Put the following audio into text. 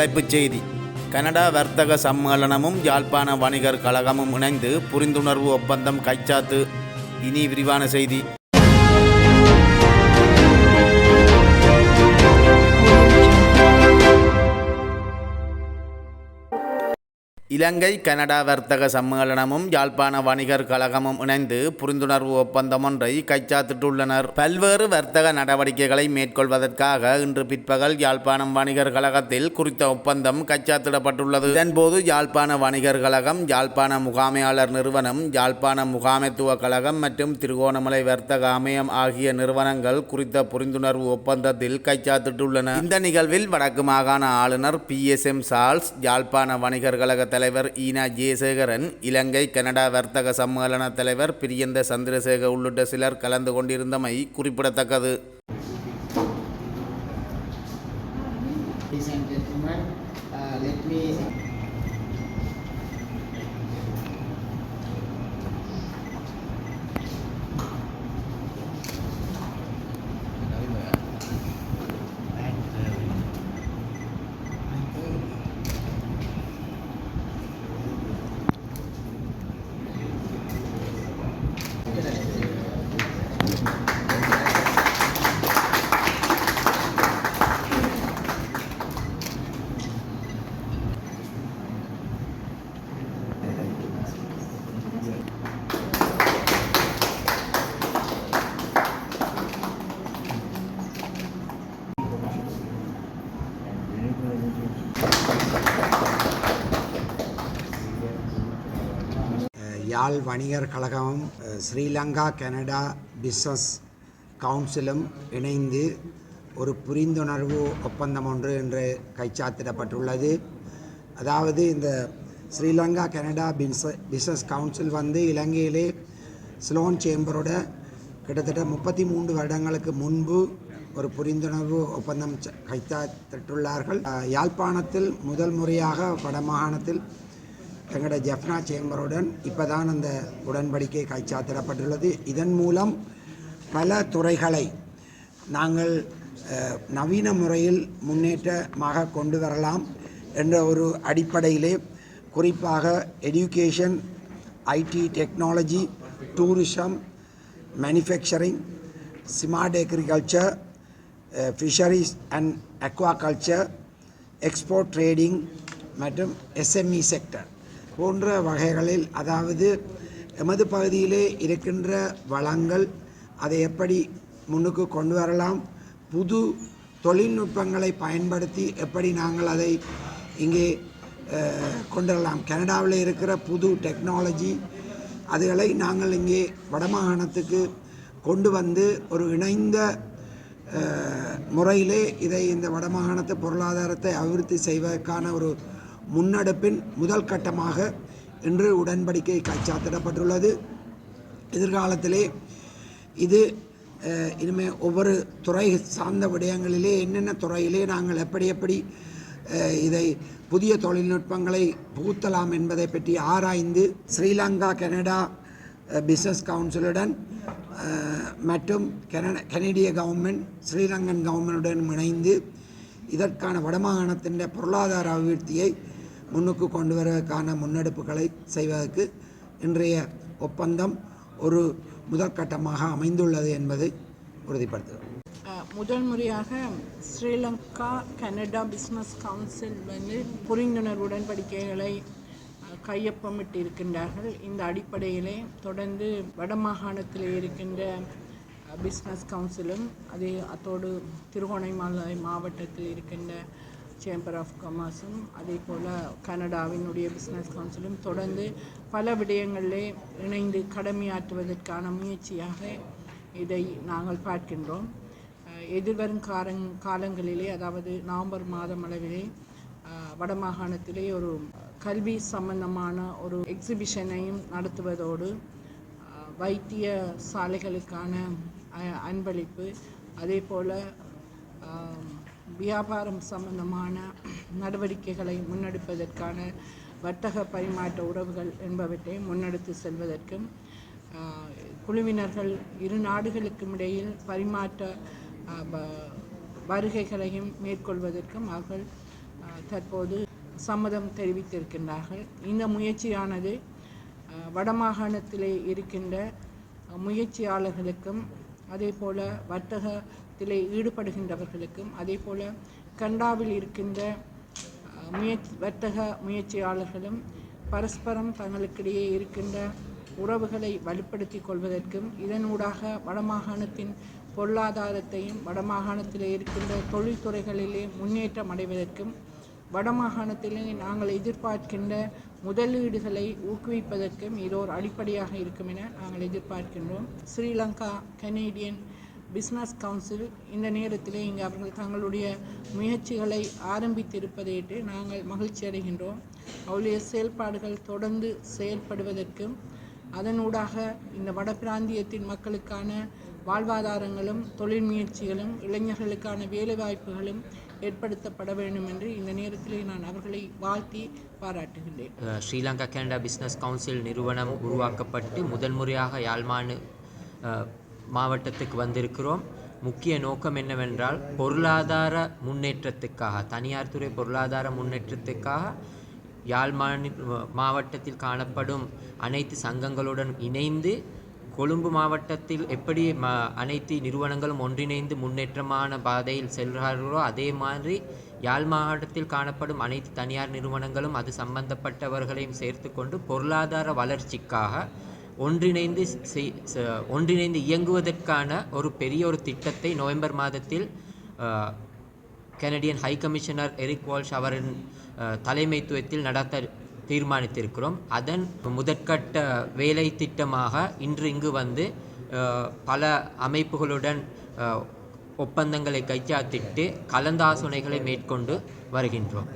தலைப்புச் செய்தி. கனடா வர்த்தக சம்மேளனமும் யாழ்ப்பாண வணிகர் கழகமும் இணைந்து புரிந்துணர்வு ஒப்பந்தம் கைச்சாத்து. இனி விரிவான செய்தி. இலங்கை கனடா வர்த்தக சம்மேளனமும் யாழ்ப்பாண வணிகர் கழகமும் இணைந்து புரிந்துணர்வு ஒப்பந்தம் ஒன்றை கைச்சாத்திட்டுள்ளனர். பல்வேறு வர்த்தக நடவடிக்கைகளை மேற்கொள்வதற்காக இன்று பிற்பகல் யாழ்ப்பாணம் வணிகர் கழகத்தில் குறித்த ஒப்பந்தம் கைச்சாத்திடப்பட்டுள்ளது. இதன்போது யாழ்ப்பாண வணிகர் கழகம் யாழ்ப்பாண முகாமையாளர் நிறுவனம் யாழ்ப்பாண முகாமைத்துவ கழகம் மற்றும் திருகோணமலை வர்த்தக அமையம் ஆகிய நிறுவனங்கள் குறித்த புரிந்துணர்வு ஒப்பந்தத்தில் கைச்சாத்திட்டுள்ளன. இந்த நிகழ்வில் வடக்கு மாகாண ஆளுநர் பி எஸ் எம் சால்ஸ் யாழ்ப்பாண வணிகர் கழக தலைவர் ஈனா ஜெயசேகரன் இலங்கை கனடா வர்த்தக சம்மேளன தலைவர் பிரியந்த சந்திரசேகர் உள்ளிட்ட சிலர் கலந்து கொண்டிருந்தமை குறிப்பிடத்தக்கது. Uh, let me யாழ் வணிகர் கழகமும் ஸ்ரீலங்கா கனடா பிஸ்னஸ் கவுன்சிலும் இணைந்து ஒரு புரிந்துணர்வு ஒப்பந்தம் ஒன்று இன்று கைச்சாத்திடப்பட்டுள்ளது. அதாவது இந்த ஸ்ரீலங்கா கனடா பின்ச பிஸ்னஸ் கவுன்சில் வந்து இலங்கையிலே ஸ்லோன் சேம்பரோட கிட்டத்தட்ட முப்பத்தி மூன்று வருடங்களுக்கு முன்பு ஒரு புரிந்துணர்வு ஒப்பந்தம் கைத்தாத்திட்டுள்ளார்கள் யாழ்ப்பாணத்தில் முதல் முறையாக வடமாகாணத்தில் எங்களோட ஜெஃப்னா சேம்பருடன் இப்போ தான் அந்த உடன்படிக்கை கைச்சாத்திடப்பட்டுள்ளது. இதன் மூலம் பல துறைகளை நாங்கள் நவீன முறையில் முன்னேற்றமாக கொண்டு வரலாம் என்ற ஒரு அடிப்படையிலே குறிப்பாக education IT technology tourism manufacturing smart agriculture fisheries and aquaculture export trading மற்றும் எஸ்எம்இ செக்டர் போன்ற வகைகளில் அதாவது எமது பகுதியிலே இருக்கின்ற வளங்கள் அதை எப்படி முன்னுக்கு கொண்டு வரலாம் புது தொழில்நுட்பங்களை பயன்படுத்தி எப்படி நாங்கள் அதை இங்கே கொண்டு வரலாம் கனடாவில் இருக்கிற புது டெக்னாலஜி அதுகளை நாங்கள் இங்கே வடமாகாணத்துக்கு கொண்டு வந்து ஒரு இணைந்த முறையிலே இதை இந்த வடமாகாணத்து பொருளாதாரத்தை அபிவிருத்தி செய்வதற்கான ஒரு முன்னெடுப்பின் முதல் கட்டமாக இன்று உடன்படிக்கை கச்சாத்திடப்பட்டுள்ளது. எதிர்காலத்திலே இது இனிமேல் ஒவ்வொரு துறை சார்ந்த விடயங்களிலே என்னென்ன துறையிலே நாங்கள் எப்படி எப்படி இதை புதிய தொழில்நுட்பங்களை புகுத்தலாம் என்பதை பற்றி ஆராய்ந்து ஸ்ரீலங்கா கனடா பிஸ்னஸ் கவுன்சிலுடன் மற்றும் கனட கனடிய கவர்மெண்ட் ஸ்ரீலங்கன் கவர்மெண்டுடன் இணைந்து இதற்கான வடமாகாணத்தின் பொருளாதார அபிவிருத்தியை முன்னுக்கு கொண்டு வருவதற்கான முன்னெடுப்புகளை செய்வதற்கு இன்றைய ஒப்பந்தம் ஒரு முதற்கட்டமாக அமைந்துள்ளது என்பதை உறுதிப்படுத்துகிறோம். முதல் முறையாக ஸ்ரீலங்கா கனடா பிஸ்னஸ் கவுன்சில் வந்து புரிந்துணர்வு உடன்படிக்கைகளை கையொப்பமிட்டு இருக்கின்றார்கள் இந்த அடிப்படையிலே தொடர்ந்து வடமாகாணத்தில் இருக்கின்ற பிஸ்னஸ் கவுன்சிலும் அதே அத்தோடு திருகோணமலை மாவட்டத்தில் இருக்கின்ற சேம்பர் ஆஃப் கமர்ஸும் அதே போல் கனடாவினுடைய பிஸ்னஸ் கவுன்சிலும் தொடர்ந்து பல விடயங்களிலே இணைந்து கடமையாற்றுவதற்கான முயற்சியாக இதை நாங்கள் பார்க்கின்றோம். எதிர்வரும் காரங் காலங்களிலே அதாவது நவம்பர் மாதம் அளவிலே வடமாகாணத்திலே ஒரு கல்வி சம்பந்தமான ஒரு எக்ஸிபிஷனையும் நடத்துவதோடு வைத்திய சாலைகளுக்கான அன்பளிப்பு அதே போல் வியாபாரம் சம்பந்தமான நடவடிக்கைகளை முன்னெடுப்பதற்கான வர்த்தக பரிமாற்ற உறவுகள் என்பவற்றை முன்னெடுத்து செல்வதற்கும் குழுவினர்கள் இரு நாடுகளுக்கும் இடையில் பரிமாற்ற வருகைகளையும் மேற்கொள்வதற்கும் அவர்கள் தற்போது சம்மதம் தெரிவித்திருக்கின்றார்கள். இந்த முயற்சியானது வடமாகாணத்திலே இருக்கின்ற முயற்சியாளர்களுக்கும் அதே போல் வர்த்தகத்திலே ஈடுபடுகின்றவர்களுக்கும் அதே போல் கண்டாவில் இருக்கின்ற முய முயற்சி வர்த்தக முயற்சியாளர்களும் பரஸ்பரம் தங்களுக்கிடையே இருக்கின்ற உறவுகளை வலுப்படுத்திக் கொள்வதற்கும் இதனூடாக வடமாகாணத்தின் பொருளாதாரத்தையும் வடமாகாணத்தில் இருக்கின்ற தொழில்துறைகளிலே முன்னேற்றம் அடைவதற்கும் வடமாகாணத்திலே நாங்கள் எதிர்பார்க்கின்ற முதலீடுகளை ஊக்குவிப்பதற்கும் இது ஒரு அடிப்படையாக இருக்கும் என நாங்கள் எதிர்பார்க்கின்றோம். ஸ்ரீலங்கா கனேடியன் பிஸ்னஸ் கவுன்சில் இந்த நேரத்திலே இங்கே அவர்கள் தங்களுடைய முயற்சிகளை ஆரம்பித்திருப்பதையிட்டு நாங்கள் மகிழ்ச்சி அடைகின்றோம். அவருடைய செயல்பாடுகள் தொடர்ந்து செயல்படுவதற்கும் அதனூடாக இந்த வட பிராந்தியத்தின் மக்களுக்கான வாழ்வாதாரங்களும் தொழில் முயற்சிகளும் இளைஞர்களுக்கான வேலைவாய்ப்புகளும் ஏற்படுத்தப்பட வேண்டும் என்று இந்த நேரத்திலே நான் அவர்களை வாழ்த்தி பாராட்டுகின்றேன். ஸ்ரீலங்கா கனடா பிஸ்னஸ் கவுன்சில் நிறுவனம் உருவாக்கப்பட்டு முதல் முறையாக யாழ்மாணு மாவட்டத்துக்கு வந்திருக்கிறோம். முக்கிய நோக்கம் என்னவென்றால் பொருளாதார முன்னேற்றத்துக்காக தனியார் துறை பொருளாதார முன்னேற்றத்துக்காக யாழ் மாவட்டத்தில் காணப்படும் அனைத்து சங்கங்களுடன் இணைந்து கொழும்பு மாவட்டத்தில் எப்படி ம அனைத்து நிறுவனங்களும் ஒன்றிணைந்து முன்னேற்றமான பாதையில் செல்கிறார்களோ அதே மாதிரி யாழ் மாவட்டத்தில் காணப்படும் அனைத்து தனியார் நிறுவனங்களும் அது சம்பந்தப்பட்டவர்களையும் சேர்த்து கொண்டு பொருளாதார வளர்ச்சிக்காக ஒன்றிணைந்து செய்- ஒன்றிணைந்து இயங்குவதற்கான ஒரு பெரிய ஒரு திட்டத்தை நவம்பர் மாதத்தில் Canadian high commissioner Eric Walsh அவரின் தலைமைத்துவத்தில் நடத்த தீர்மானித்திருக்கிறோம். அதன் முதற்கட்ட வேலை திட்டமாக இன்று இங்கு வந்து பல அமைப்புகளுடன் ஒப்பந்தங்களை கைச்சாத்திட்டு கலந்தாசோனைகளை மேற்கொண்டு வருகின்றோம்.